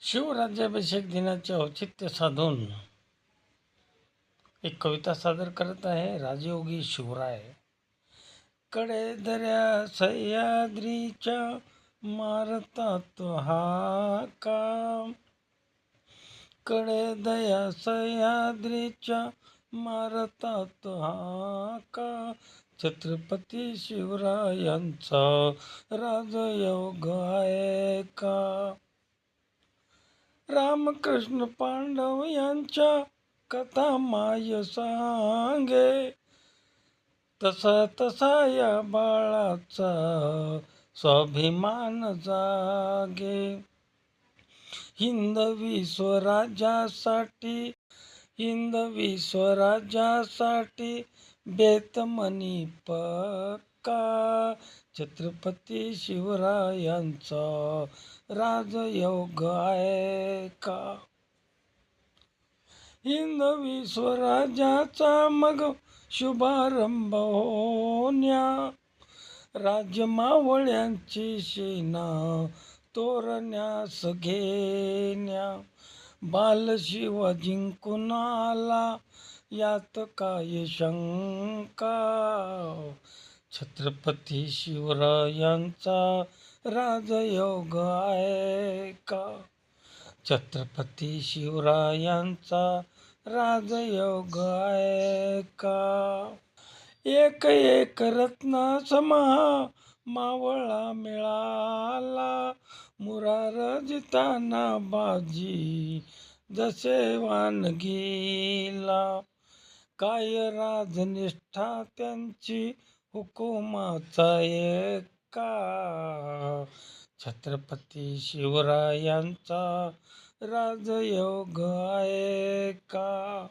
शिवराज्याभिषेक दिनाचे औचित्य साधून एक कविता सादर करत आहे राजयोगी शिवराय. कडे दऱ्या सह्याद्रीच्या मारतात हाका कडे दया सह्याद्रीच्या मारतात हाका छत्रपती शिवरायांचा राजयोग आहे का? रामकृष्ण पांडव यांच्या कथा माय सांगे. तसा तसा या बाळाचा स्वाभिमान जागे. हिंदवी स्वराज्यासाठी हिंदवी स्वराज्यासाठी बेतमनी का? छत्रपती शिवरायांचा राजयोग आहे का? हिंदवी स्वराज्याचा मग शुभारंभ होण्या. राजमावळ्यांची सेना तोरण्यास घेण्या. बालशिव जिंकून आला यात काय शंका? छत्रपती शिवरायांचा राजयोग आहे का? छत्रपती शिवरायांचा राजयोग आहे का? एक एक रत्ना समा मावळा मिळाला. मुरार जिताना बाजी जसे वानगीला. काय राजनिष्ठा त्यांची हुकुमाचा एका छत्रपती शिवरायांचा राजयोग आहे का?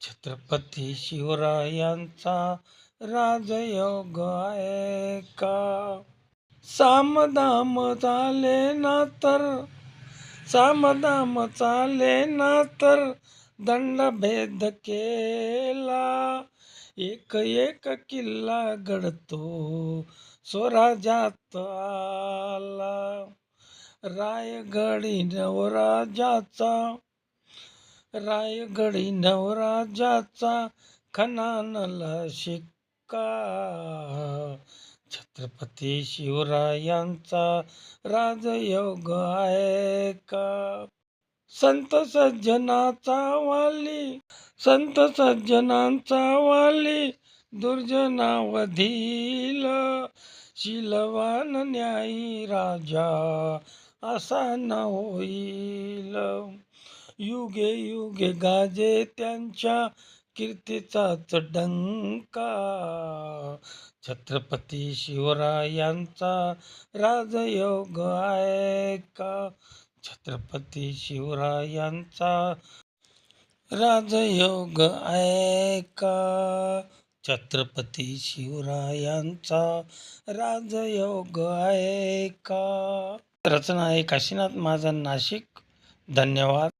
छत्रपती शिवरायांचा राजयोग आहे का? सामदाम चाले ना तर सामदाम चाले ना तर दंडभेद केला. एक एक किल्ला घडतो स्वराज्यात आला रायगडी नवराजाचा रायगडी नवराजाचा खनानला शिक्का. छत्रपती शिवरायांचा राजयोग आहे का? संत सज्जनाचा वाली संत सज्जनांचा वाली दुर्जनावधील शिलवान न्यायी राजा असा न होईल. युगे युगे गाजे त्यांच्या कीर्तीचाच डंका. छत्रपती शिवरायांचा राजयोग आहे का? छत्रपती शिवरायांचा राजयोग ऐका छत्रपती शिवरायांचा राजयोग ऐका रचना आहे काशीनाथ महाजन नाशिक. धन्यवाद.